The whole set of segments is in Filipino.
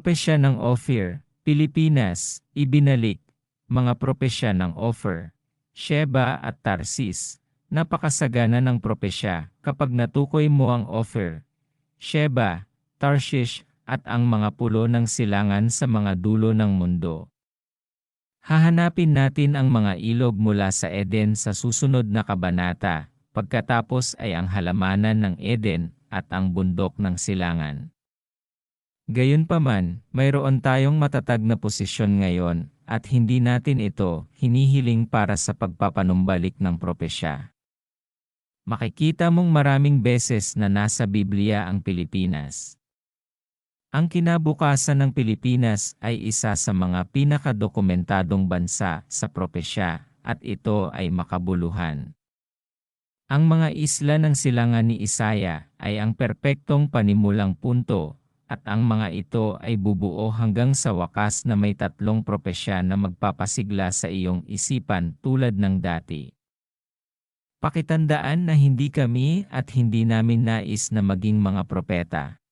Propesya ng Ophir, Pilipinas, ibinalik, mga propesya ng Ophir, Sheba at Tarsis. Napakasagana ng propesya kapag natukoy mo ang Ophir, Sheba, Tarshish, at ang mga pulo ng silangan sa mga dulo ng mundo. Hahanapin natin ang mga ilog mula sa Eden sa susunod na kabanata, pagkatapos ay ang halamanan ng Eden at ang bundok ng silangan. Gayunpaman, mayroon tayong matatag na posisyon ngayon at hindi natin ito hinihiling para sa pagpapanumbalik ng propesya. Makikita mong maraming beses na nasa Biblia ang Pilipinas. Ang kinabukasan ng Pilipinas ay isa sa mga pinakadokumentadong bansa sa propesya at ito ay makabuluhan. Ang mga isla ng silangan ni Isaya ay ang perpektong panimulang punto at ang mga ito ay bubuo hanggang sa wakas na may tatlong propesya na magpapasigla sa iyong isipan tulad ng dati. Pakitandaan na hindi kami at hindi namin nais na maging mga propeta.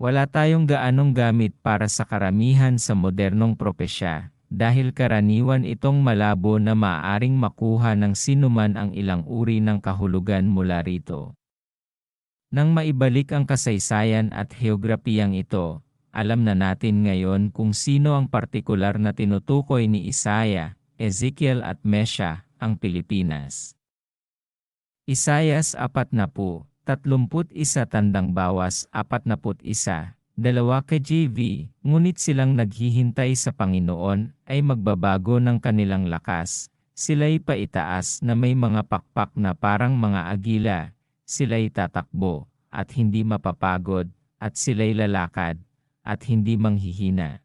Wala tayong gaanong gamit para sa karamihan sa modernong propesya, dahil karaniwan itong malabo na maaaring makuha ng sinuman ang ilang uri ng kahulugan mula rito. Nang maibalik ang kasaysayan at heograpiyang ito, alam na natin ngayon kung sino ang partikular na tinutukoy ni Isaya, Ezekiel at Mesha, ang Pilipinas. Isayas 40, 31 tandang bawas 41, dalawa KJV, ngunit silang naghihintay sa Panginoon ay magbabago ng kanilang lakas. Sila'y paitaas na may mga pakpak na parang mga agila. Sila'y tatakbo at hindi mapapagod at sila'y lalakad at hindi manghihina.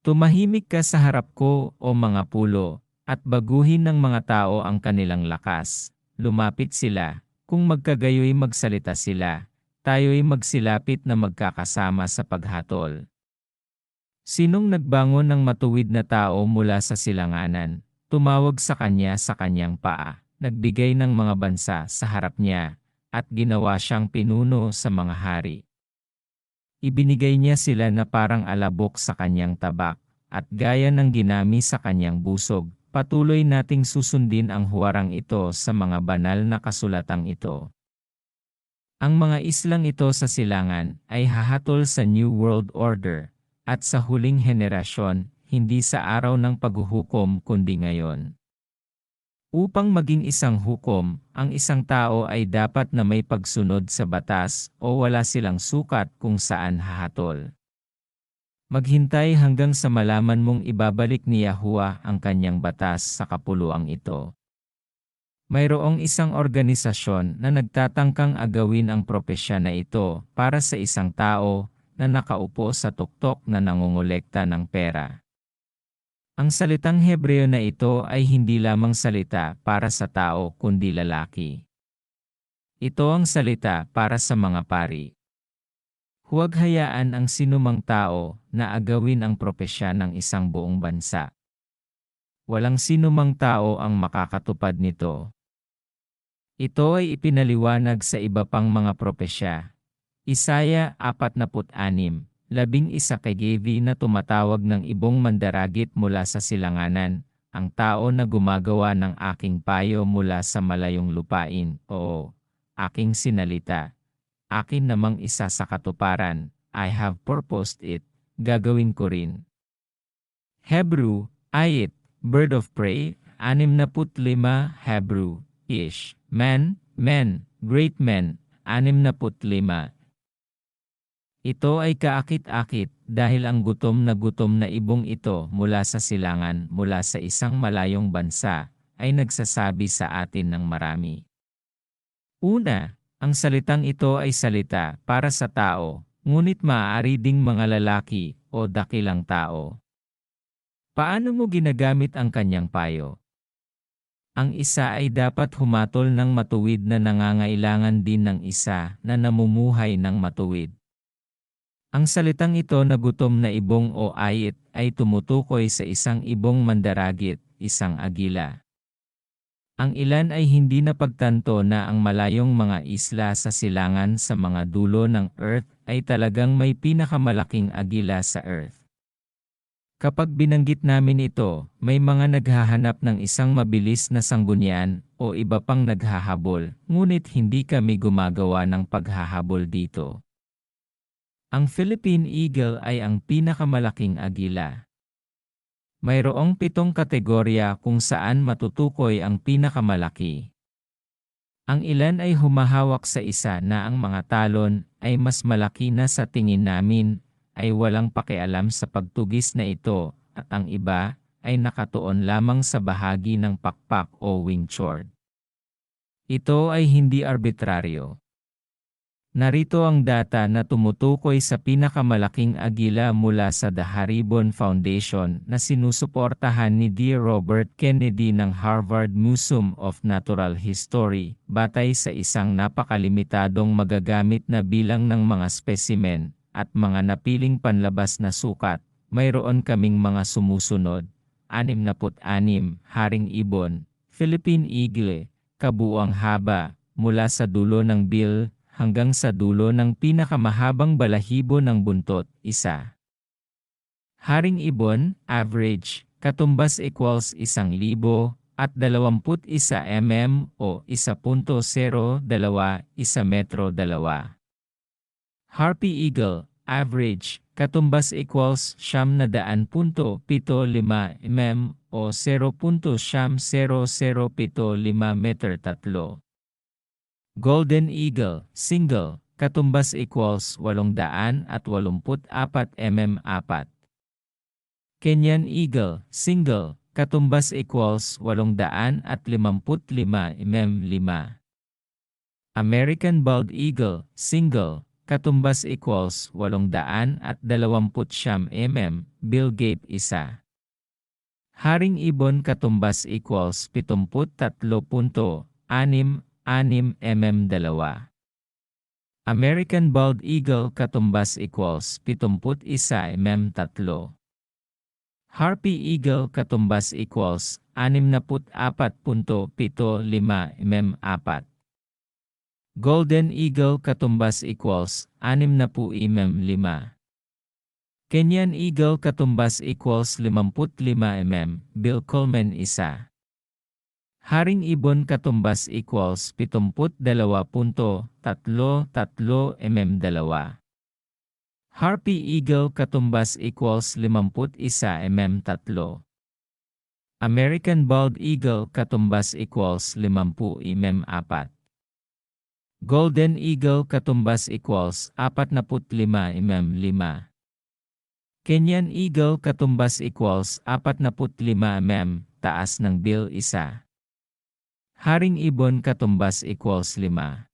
Tumahimik ka sa harap ko o mga pulo at baguhin ng mga tao ang kanilang lakas. Lumapit sila kung magkagayoy magsalita sila, tayo'y magsilapit na magkakasama sa paghatol. Sinong nagbangon ng matuwid na tao mula sa silanganan, tumawag sa kanya sa kanyang paa, nagbigay ng mga bansa sa harap niya, at ginawa siyang pinuno sa mga hari. Ibinigay niya sila na parang alabok sa kanyang tabak, at gaya ng ginami sa kanyang busog, Patuloy nating susundin ang huwarang ito sa mga banal na kasulatang ito. Ang mga islang ito sa silangan ay hahatol sa New World Order at sa huling henerasyon, hindi sa araw ng paghuhukom kundi ngayon. Upang maging isang hukom, ang isang tao ay dapat na may pagsunod sa batas o wala silang sukat kung saan hahatol. Maghintay hanggang sa malaman mong ibabalik ni Yahuwah ang kanyang batas sa kapuluang ito. Mayroong isang organisasyon na nagtatangkang agawin ang propesya na ito para sa isang tao na nakaupo sa tuktok na nangungulekta ng pera. Ang salitang Hebreo na ito ay hindi lamang salita para sa tao kundi lalaki. Ito ang salita para sa mga pari. Huwag hayaan ang sinumang tao na agawin ang propesya ng isang buong bansa. Walang sinumang tao ang makakatupad nito. Ito ay ipinaliwanag sa iba pang mga propesya. Isaya 46, labing isa kay Gevi na tumatawag ng ibong mandaragit mula sa silanganan, ang tao na gumagawa ng aking payo mula sa malayong lupain, oo, aking sinalita akin namang isa sa katuparan, I have purposed it, gagawin ko rin. Hebrew, ayit, bird of prey, anim na put lima, Hebrew, ish, men, men, great men, anim na put lima. Ito ay kaakit-akit dahil ang gutom na gutom na ibong ito mula sa silangan mula sa isang malayong bansa ay nagsasabi sa atin ng marami. Una, ang salitang ito ay salita para sa tao, ngunit maaari ding mga lalaki o dakilang tao. Paano mo ginagamit ang kanyang payo? Ang isa ay dapat humatol ng matuwid na nangangailangan din ng isa na namumuhay ng matuwid. Ang salitang ito na gutom na ibong o ayit ay tumutukoy sa isang ibong mandaragit, isang agila. Ang ilan ay hindi napagtanto na ang malayong mga isla sa silangan sa mga dulo ng Earth ay talagang may pinakamalaking agila sa Earth. Kapag binanggit namin ito, may mga naghahanap ng isang mabilis na sanggunian o iba pang naghahabol, ngunit hindi kami gumagawa ng paghahabol dito. Ang Philippine Eagle ay ang pinakamalaking agila. Mayroong pitong kategorya kung saan matutukoy ang pinakamalaki. Ang ilan ay humahawak sa isa na ang mga talon ay mas malaki na sa tingin namin, ay walang pakialam sa pagtugis na ito, at ang iba ay nakatuon lamang sa bahagi ng pakpak o wing chord. Ito ay hindi arbitraryo. Narito ang data na tumutukoy sa pinakamalaking agila mula sa The Haribon Foundation na sinusuportahan ni D. Robert Kennedy ng Harvard Museum of Natural History, batay sa isang napakalimitadong magagamit na bilang ng mga spesimen at mga napiling panlabas na sukat. Mayroon kaming mga sumusunod, 66, Haring Ibon, Philippine Eagle, kabuang haba, mula sa dulo ng bill hanggang sa dulo ng pinakamahabang balahibo ng buntot, isa. Haring ibon, average, katumbas equals 1,000 at 21 mm o 1.02 1 metro 2. Harpy Eagle, average, katumbas equals siyam na daan punto pito lima mm o 0.0075 meter tatlo. Golden Eagle, single, katumbas equals 884 mm 4. Kenyan Eagle, single, katumbas equals 855 mm 5. American Bald Eagle, single, katumbas equals 820 mm, Bill Gape isa. Haring Ibon katumbas equals 73.6 6 mm 2. American Bald Eagle katumbas equals 71 mm 3. Harpy Eagle katumbas equals 64.75 mm 4. Golden Eagle katumbas equals 60 mm 5. Kenyan Eagle katumbas equals 55 mm, Bill Coleman isa. Haring ibon katumbas equals 72.33 mm 2. Harpy Eagle katumbas equals 51 mm 3. American Bald Eagle katumbas equals 50 mm 4. Golden Eagle katumbas equals 45 mm 5. Kenyan Eagle katumbas equals 45 mm, taas ng bill isa. Haring ibon katumbas equals 5.